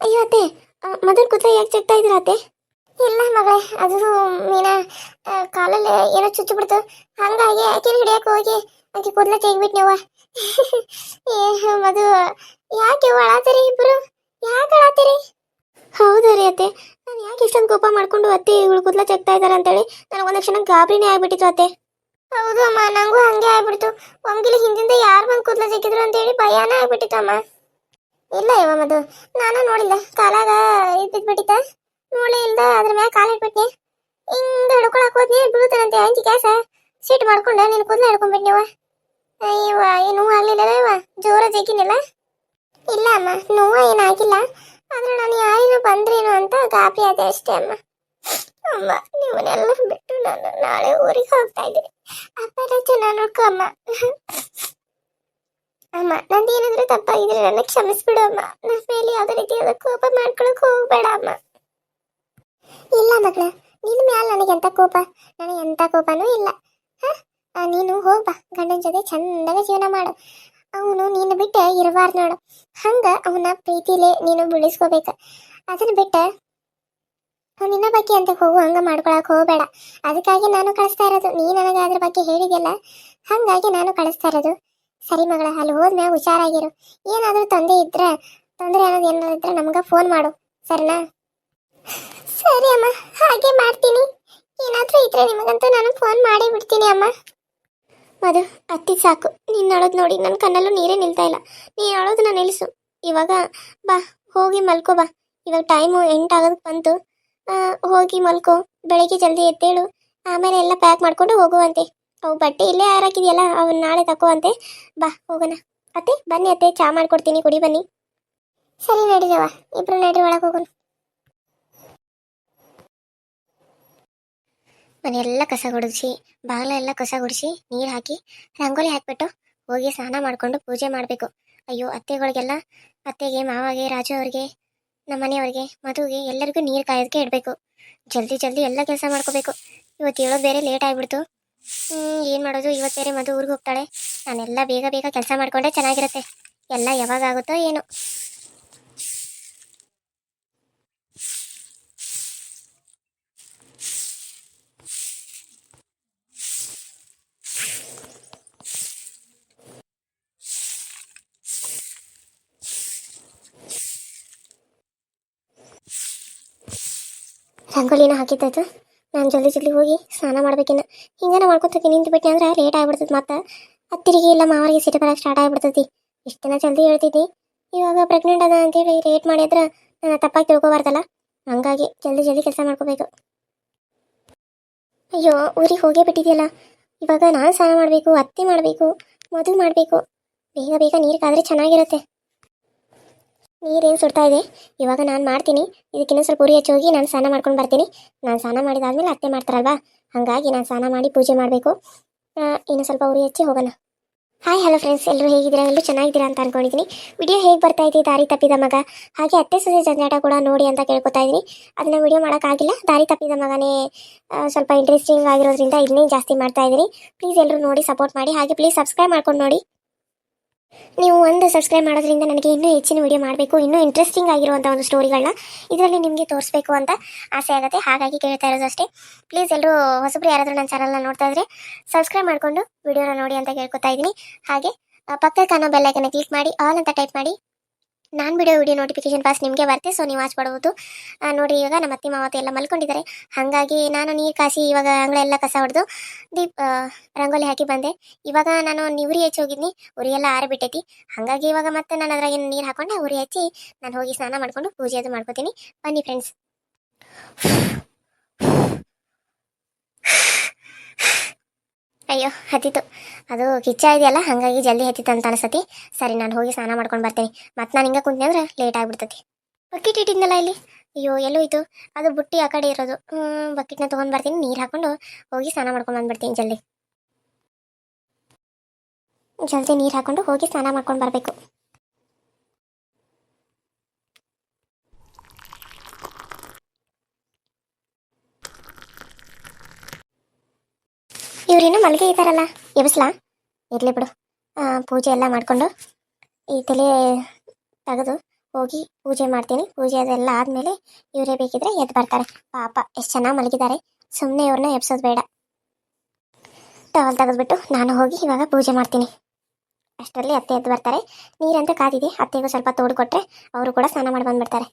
ಅಯ್ಯೋ ಅತ್ತೆ ಮೊದಲು ಕೂತ್ರೆ ಯಾಕೆ ಚೆಕ್ತಾ ಇದ್ದೀರಾ ಅತ್ತೆ? ಇಲ್ಲ ಮಗಳೇ, ಅದು ಮೀನ ಕಾಲಲ್ಲಿ ಏನೋ ಚುಚ್ಚು ಬಿಡ್ತು ಹಂಗಾಗಿ ಆಕಿನ ಹಿಡಿಯಕ್ಕೆ ಹೋಗಿ ಆಕೆ ಕೂದಲ ಏ ಮದು ಯಾಕೆ ಅಳಾತೀರಿ ಇಬ್ರು? ಯಾಕೆ ಅಳಾತೀರಿ? ಹೌದು ರೀ ಅತ್ತೆ, ನಾನು ಯಾಕೆ ಇಷ್ಟೊಂದು ಕೋಪ ಮಾಡ್ಕೊಂಡು ಅತ್ತೆ ಇವಳು ಕೂದಲ ಚೆಕ್ತಾ ಇದ್ದಾರೆ ಅಂತೇಳಿ ನನಗೆ ಒಂದು ಕ್ಷಣ ಗಾಬರಿನೇ ಆಗ್ಬಿಟ್ಟಿತ್ತು ಅತ್ತೆ. ಹೌದು ಅಮ್ಮ, ನಂಗೂ ಹಂಗೆ ಆಗ್ಬಿಡ್ತು. ಒಮ್ಗಿಲಿ ಹಿಂದಿಂದ ಯಾರು ಬಂದು ಕೂದಲ ಚೆಕ್ಕಿದ್ರು ಅಂತೇಳಿ ಭಯಾನೇ ಆಗ್ಬಿಟ್ಟಿತ್ತು ಅಮ್ಮ. ಇಲ್ಲ ಇವ ಮದು ನಾನು ನೋಡಿಲ್ಲ. ಕಾಲಾಗ ಇದ್ದಿದ್ ಬಿಟ್ಟಿತ್ತ ನೋಡೇ ಇಲ್ದ ಅದ್ರ ಮ್ಯಾಗ ಕಾಲ ಇಟ್ಬಿಟ್ನಿ. ಹಿಂಗ ಹಿಡ್ಕೊಳಕ್ ಹೋದ್ನಿ, ಬೀಳ್ತಾನಂತೆ ಅಂಜಿ ಕ್ಯಾಸ ಸೀಟ್ ಮಾಡ್ಕೊಂಡ ನೀನ್ ಕೂದಲ ಹಿಡ್ಕೊಂಡ್ಬಿಟ್ನಿ ಇವ ಅಯ್ಯವ ಏನು ಆಗ್ಲಿಲ್ಲ ಇವ ಜೋರ ಜಗ್ಗಿನಿಲ್ಲ ಇಲ್ಲ ಅಮ್ಮ, ನೋವು ಏನಾಗಿಲ್ಲ ಆದ್ರೆ ನಾನು ಯಾರೇನು ಬಂದ್ರೇನು ಅಂತ ಗಾಬರಿ ಆದೆ ಅಷ್ಟೇ ಅಮ್ಮ. ಅಮ್ಮ, ನಿಮ್ಮನ್ನೆಲ್ಲ ಬಿಟ್ಟು ನಾನು ನಾಳೆ ಊರಿಗೆ ಹೋಗ್ತಾ ಇದ್ದೀನಿ. ಅಪ್ಪ ಚೆನ್ನಾಗಿ ನೋಡ್ಕೊ ಅಮ್ಮ. ಅಮ್ಮ ನಂದು ಏನಾದ್ರೂ ತಪ್ಪಾಗಿದ್ರೆ ನನ್ನ ಕ್ಷಮಿಸ್ಬಿಡು ಅಮ್ಮ. ನನ್ನ ಮೇಲೆ ಯಾವುದೇ ರೀತಿಯಾದ ಕೋಪ ಮಾಡ್ಕೊಳಕ್ ಹೋಗ್ಬೇಡ ಅಮ್ಮ. ಇಲ್ಲ ಮಗಳ ನಿನ್ನ ಮ್ಯಾಲ ನನಗೆ ಎಂತ ಕೋಪ? ನನಗೆ ಎಂತ ಕೋಪನೂ ಇಲ್ಲ. ಹ? ನೀನು ಹೋಗ್ಬಾ ಗಂಡನ ಜೊತೆ ಚಂದಾಗ ಜೀವನ ಮಾಡು. ಅವನು ನೀನು ಬಿಟ್ಟು ಇರಬಾರ್ದು ನೋಡು. ಹಂಗ ಅವನ ಪ್ರೀತಿಲೆ ನೀನು ಬಿಡಿಸ್ಕೋಬೇಕು ಅದನ್ನ ಬಿಟ್ಟ ನಿನ್ನ ಬಗ್ಗೆ ಅಂತ ಹೋಗು, ಹಂಗ ಮಾಡ್ಕೊಳಕ್ ಹೋಗ್ಬೇಡ. ಅದಕ್ಕಾಗಿ ನಾನು ಕಳಿಸ್ತಾ ಇರೋದು. ನೀ ನನಗೆ ಅದ್ರ ಬಗ್ಗೆ ಹೇಳಿದ್ಯಲ್ಲ? ಹಂಗಾಗಿ ನಾನು ಕಳಿಸ್ತಾ ಇರೋದು. ಸರಿ ಮಗಳ, ಅಲ್ಲಿ ಹೋದ್ಮ್ಯಾಗ ಹುಷಾರಾಗಿರು. ಏನಾದ್ರೂ ತೊಂದರೆ ಇದ್ರೆ, ತೊಂದರೆ ಅನ್ನೋದು ಏನಾದ್ರು ಇದ್ರೆ ನಮ್ಗೆ ಫೋನ್ ಮಾಡು. ಸರಿನಾ? ಸರಿ ಅಮ್ಮ, ಹಾಗೆ ಮಾಡ್ತೀನಿ. ಏನಾದ್ರೂ ಇದ್ರೆ ನಿಮಗಂತೂ ನಾನು ಫೋನ್ ಮಾಡೇ ಬಿಡ್ತೀನಿ ಅಮ್ಮ. ಮದು ಅತ್ತಿ ಸಾಕು. ನೀನು ಅಳೋದು ನೋಡಿ ನನ್ನ ಕಣ್ಣಲ್ಲೂ ನೀರೇ ನಿಲ್ತಾ ಇಲ್ಲ. ನೀನು ನಾನು ನಿಲ್ಲಿಸು ಇವಾಗ ಬಾ, ಹೋಗಿ ಮಲ್ಕೋ ಬಾ. ಇವಾಗ ಟೈಮು ಎಂಟಾಗೋದಕ್ಕೆ ಬಂತು. ಹೋಗಿ ಮಲ್ಕೋ. ಬೆಳಗ್ಗೆ ಜಲ್ದಿ ಎದ್ದೇಳು. ಆಮೇಲೆ ಎಲ್ಲ ಪ್ಯಾಕ್ ಮಾಡ್ಕೊಂಡು ಹೋಗುವಂತೆ. ಅವು ಬಟ್ಟೆ ಇಲ್ಲೇ ಹಾರಾಕಿದೆಯಲ್ಲ ಅವನ್ನ ನಾಳೆ ತಕೋವಂತೆ. ಬಾ, ಹೋಗೋಣ. ಅತ್ತೆ, ಬನ್ನಿ ಅತ್ತೆ, ಚಾ ಮಾಡ್ಕೊಡ್ತೀನಿ, ಕುಡಿ ಬನ್ನಿ. ಸರಿ ನಡೀರವ ಇಬ್ರು ನಡ್ರಿ ಒಳಗೆ ಹೋಗೋಣ. ಮನೆಯೆಲ್ಲ ಕಸ ಗುಡಿಸಿ ಬಾಗಿಲ ಎಲ್ಲ ಕಸ ಗುಡಿಸಿ, ನೀರು ಹಾಕಿ, ರಂಗೋಲಿ ಹಾಕಿಬಿಟ್ಟು ಹೋಗಿ ಸ್ನಾನ ಮಾಡಿಕೊಂಡು ಪೂಜೆ ಮಾಡಬೇಕು. ಅಯ್ಯೋ, ಅತ್ತೆಗಳಿಗೆಲ್ಲ, ಅತ್ತೆಗೆ, ಮಾವಾಗೆ, ರಾಜು ಅವ್ರಿಗೆ, ನಮ್ಮ ಮನೆಯವ್ರಿಗೆ, ಮದುವೆಗೆ ಎಲ್ಲರಿಗೂ ನೀರು ಕಾಯೋದಕ್ಕೆ ಇಡಬೇಕು. ಜಲ್ದಿ ಜಲ್ದಿ ಎಲ್ಲ ಕೆಲಸ ಮಾಡ್ಕೋಬೇಕು. ಇವತ್ತು ಹೇಳೋದು ಬೇರೆ ಲೇಟ್ ಆಗಿಬಿಡ್ತು. ಏನು ಮಾಡೋದು? ಇವತ್ತು ಮದು ಊರಿಗೆ ಹೋಗ್ತಾಳೆ. ನಾನೆಲ್ಲ ಬೇಗ ಬೇಗ ಕೆಲಸ ಮಾಡ್ಕೊಂಡೆ, ಚೆನ್ನಾಗಿರುತ್ತೆ. ಎಲ್ಲ ಯಾವಾಗ ಆಗುತ್ತೋ ಏನು. ರಂಗೋಲಿನ ಹಾಕಿದ್ದಾಯ್ತು? ನಾನು ಜಲ್ದಿ ಜಲ್ದಿ ಹೋಗಿ ಸ್ನಾನ ಮಾಡ್ಬೇಕಿನ್ನ. ಹಿಂಗೇನ ಮಾಡ್ಕೊತೀನಿ ನಿಂತು ಅಂದ್ರೆ ಲೇಟ್ ಆಗ್ಬಿಡ್ತದೆ ಮತ್ತೆ. ಹತ್ತಿರಿಗೆ ಇಲ್ಲ ಮಾವರಿಗೆ ಸಿಟಿ ಬರೋಕೆ ಸ್ಟಾರ್ಟ್ ಆಗ್ಬಿಡ್ತೈತಿ. ಇಷ್ಟು ಜಲ್ದಿ ಹೇಳ್ತಿದ್ದಿ. ಇವಾಗ ಪ್ರೆಗ್ನೆಂಟ್ ಅದ ಅಂತೇಳಿ ಲೇಟ್ ಮಾಡಿದ್ರೆ ನನ್ನ ತಪ್ಪಾಗಿ ತಿಳ್ಕೊಬಾರ್ದಲ್ಲ. ಹಂಗಾಗಿ ಜಲ್ದಿ ಜಲ್ದಿ ಕೆಲಸ ಮಾಡ್ಕೋಬೇಕು. ಅಯ್ಯೋ, ಊರಿಗೆ ಹೋಗೇ ಬಿಟ್ಟಿದೆಯಲ್ಲ. ಇವಾಗ ನಾನು ಸ್ನಾನ ಮಾಡಬೇಕು, ಅತ್ತೆ ಮಾಡಬೇಕು ಮದುವೆ ಮಾಡಬೇಕು. ಬೇಗ ಬೇಗ ನೀರು ಕಾದರೆ ಚೆನ್ನಾಗಿರುತ್ತೆ. ನೀರೇನು ಸುಡ್ತಾ ಇದೆ? ಇವಾಗ ನಾನು ಮಾಡ್ತೀನಿ. ಇದಕ್ಕಿನ್ನ ಸ್ವಲ್ಪ ಉರಿ ಹಚ್ಚಿ ಹೋಗಿ ನಾನು ಸ್ನಾನ ಮಾಡ್ಕೊಂಡು ಬರ್ತೀನಿ. ನಾನು ಸ್ನಾನ ಮಾಡಿದಾದ್ಮೇಲೆ ಅತ್ತೆ ಮಾಡ್ತಾರಲ್ವಾ? ಹಾಗಾಗಿ ನಾನು ಸ್ನಾನ ಮಾಡಿ ಪೂಜೆ ಮಾಡಬೇಕು. ಇನ್ನು ಸ್ವಲ್ಪ ಉರಿ ಹಚ್ಚಿ ಹೋಗೋಣ. ಹಾಯ್ ಹಲೋ ಫ್ರೆಂಡ್ಸ್ ಎಲ್ಲರೂ ಹೇಗಿದ್ದೀರಾ? ಎಲ್ಲರೂ ಚೆನ್ನಾಗಿದ್ದೀರಾ ಅಂತ ಅನ್ಕೊಂಡಿದ್ದೀನಿ ವಿಡಿಯೋ ಹೇಗೆ ಬರ್ತಾ ಇದೆ? ದಾರಿ ತಪ್ಪಿದ ಮಗ. ಹಾಗೆ ಅತ್ತೆ ಸೊಸೆ ಜಂಜಾಟ ಕೂಡ ನೋಡಿ ಅಂತ ಕೇಳ್ಕೊತಾ ಇದ್ದೀನಿ ಅದನ್ನ ವಿಡಿಯೋ ಮಾಡೋಕ್ಕಾಗಿಲ್ಲ ದಾರಿ ತಪ್ಪಿದ ಮಗನೇ ಸ್ವಲ್ಪ ಇಂಟ್ರೆಸ್ಟಿಂಗ್ ಆಗಿರೋದ್ರಿಂದ ಇದನ್ನೇ ಜಾಸ್ತಿ ಮಾಡ್ತಾ ಇದ್ದೀನಿ ಪ್ಲೀಸ್ ಎಲ್ಲರೂ ನೋಡಿ ಸಪೋರ್ಟ್ ಮಾಡಿ. ಹಾಗೆ ಪ್ಲೀಸ್ ಸಬ್ಸ್ಕ್ರೈಬ್ ಮಾಡ್ಕೊಂಡು ನೋಡಿ. ನೀವು ಒಂದು ಸಬ್ಸ್ಕ್ರೈಬ್ ಮಾಡೋದ್ರಿಂದ ನನಗೆ ಇನ್ನೂ ಹೆಚ್ಚಿನ ವಿಡಿಯೋ ಮಾಡಬೇಕು, ಇನ್ನೂ ಇಂಟ್ರೆಸ್ಟಿಂಗ್ ಆಗಿರುವಂಥ ಒಂದು ಸ್ಟೋರಿಗಳನ್ನ ಇದರಲ್ಲಿ ನಿಮಗೆ ತೋರಿಸ್ಬೇಕು ಅಂತ ಆಸೆ ಆಗುತ್ತೆ. ಹಾಗಾಗಿ ಕೇಳ್ತಾ ಇರೋದು ಅಷ್ಟೇ. ಪ್ಲೀಸ್ ಎಲ್ಲರೂ ಹೊಸಬ್ರು ಯಾರಾದರೂ ನನ್ನ ಚಾನಲ್ನ ನೋಡ್ತಾ ಇದ್ರೆ ಸಬ್ಸ್ಕ್ರೈಬ್ ಮಾಡಿಕೊಂಡು ವಿಡಿಯೋನ ನೋಡಿ ಅಂತ ಕೇಳ್ಕೊತಾ ಇದ್ದೀನಿ. ಹಾಗೆ ಪಕ್ಕದ ಕಾಣೋ ಬೆಲ್ಲೈಕನ್ನ ಕ್ಲಿಕ್ ಮಾಡಿ ಆಲ್ ಅಂತ ಟೈಪ್ ಮಾಡಿ ನಾನು ಬಿಡೋ ವಿಡಿಯೋ ನೋಟಿಫಿಕೇಶನ್ ಫಸ್ಟ್ ನಿಮಗೆ ಬರ್ತೆ ಸೊ ನೀವು ವಾಚ್ ಮಾಡ್ಬೋದು. ನೋಡಿ ಇವಾಗ ನಮ್ಮ ಅತ್ತೆ ಮಾವತ್ತೆ ಎಲ್ಲ ಮಲ್ಕೊಂಡಿದ್ದಾರೆ ಹಾಗಾಗಿ ನಾನು ನೀರು ಕಾಸಿ ಇವಾಗ ಅಂಗಳ ಎಲ್ಲ ಕಸ ಹೊಡೆದು ದೀಪ್ ರಂಗೋಲಿ ಹಾಕಿ ಬಂದೆ. ಇವಾಗ ನಾನು ಉರಿ ಹಚ್ಚಿ ಹೋಗಿದ್ನಿ, ಉರಿ ಎಲ್ಲ ಆರಿಬಿಟ್ಟೈತಿ. ಹಾಗಾಗಿ ಇವಾಗ ಮತ್ತೆ ನಾನು ಅದ್ರಾಗ ನೀರು ಹಾಕೊಂಡೆ, ಉರಿ ಹಚ್ಚಿ ನಾನು ಹೋಗಿ ಸ್ನಾನ ಮಾಡಿಕೊಂಡು ಪೂಜೆ ಅದು ಮಾಡ್ಕೋತೀನಿ. ಬನ್ನಿ ಫ್ರೆಂಡ್ಸ್ ಅಯ್ಯೋ, ಹತ್ತಿತ್ತು. ಅದು ಕಿಚ್ಚ ಇದೆಯಲ್ಲ, ಹಾಗಾಗಿ ಜಲ್ದಿ ಹತ್ತಿತ್ತು ಅಂತ ಅನಿಸತಿ. ಸರಿ, ನಾನು ಹೋಗಿ ಸ್ನಾನ ಮಾಡ್ಕೊಂಡು ಬರ್ತೀನಿ. ಮತ್ತೆ ನಾನು ಹಿಂಗೆ ಕುಂತೆ ಅಂದ್ರೆ ಲೇಟ್ ಆಗಿಬಿಡ್ತತಿ. ಬಕೆಟ್ ಇಟ್ಟಿದ್ನಲ್ಲ ಇಲ್ಲಿ? ಅಯ್ಯೋ, ಎಲ್ಲೋ ಇತ್ತು ಅದು ಬುಟ್ಟಿ ಆ ಕಡೆ ಇರೋದು. ಬಕೆಟ್ನ ತೊಗೊಂಡು ಬರ್ತೀನಿ. ನೀರು ಹಾಕೊಂಡು ಹೋಗಿ ಸ್ನಾನ ಮಾಡ್ಕೊಂಡು ಬಂದ್ಬಿಡ್ತೀನಿ ಜಲ್ದಿ. ಜಲ್ದಿ ನೀರು ಹಾಕೊಂಡು ಹೋಗಿ ಸ್ನಾನ ಮಾಡ್ಕೊಂಡು ಬರಬೇಕು. ಇವ್ರೇನು ಮಲ್ಲಿಗೆ ಇದ್ದಾರಲ್ಲ ಎಬ್ಸ್ಲಾ ಇರಲಿ ಬಿಡು. ಪೂಜೆ ಎಲ್ಲ ಮಾಡಿಕೊಂಡು ಈ ತಲೆ ತೆಗೆದು ಹೋಗಿ ಪೂಜೆ ಮಾಡ್ತೀನಿ. ಪೂಜೆ ಅದೆಲ್ಲ ಆದಮೇಲೆ ಇವರೇ ಬೇಕಿದ್ರೆ ಎದ್ದು ಬರ್ತಾರೆ. ಪಾಪ, ಎಷ್ಟು ಚೆನ್ನಾಗಿ ಮಲಗಿದ್ದಾರೆ. ಸುಮ್ಮನೆ ಇವ್ರನ್ನ ಎಬ್ಸೋದು ಬೇಡ. ಟವಲ್ ತೆಗೆದ್ಬಿಟ್ಟು ನಾನು ಹೋಗಿ ಇವಾಗ ಪೂಜೆ ಮಾಡ್ತೀನಿ. ಅಷ್ಟರಲ್ಲಿ ಅತ್ತೆ ಎದ್ದು ಬರ್ತಾರೆ. ನೀರಂತೂ ಕಾದಿದೆ. ಅತ್ತೆಗೂ ಸ್ವಲ್ಪ ತೋಡು ಕೊಟ್ಟರೆ ಅವರು ಕೂಡ ಸ್ನಾನ ಮಾಡಿ ಬಂದ್ಬಿಡ್ತಾರೆ.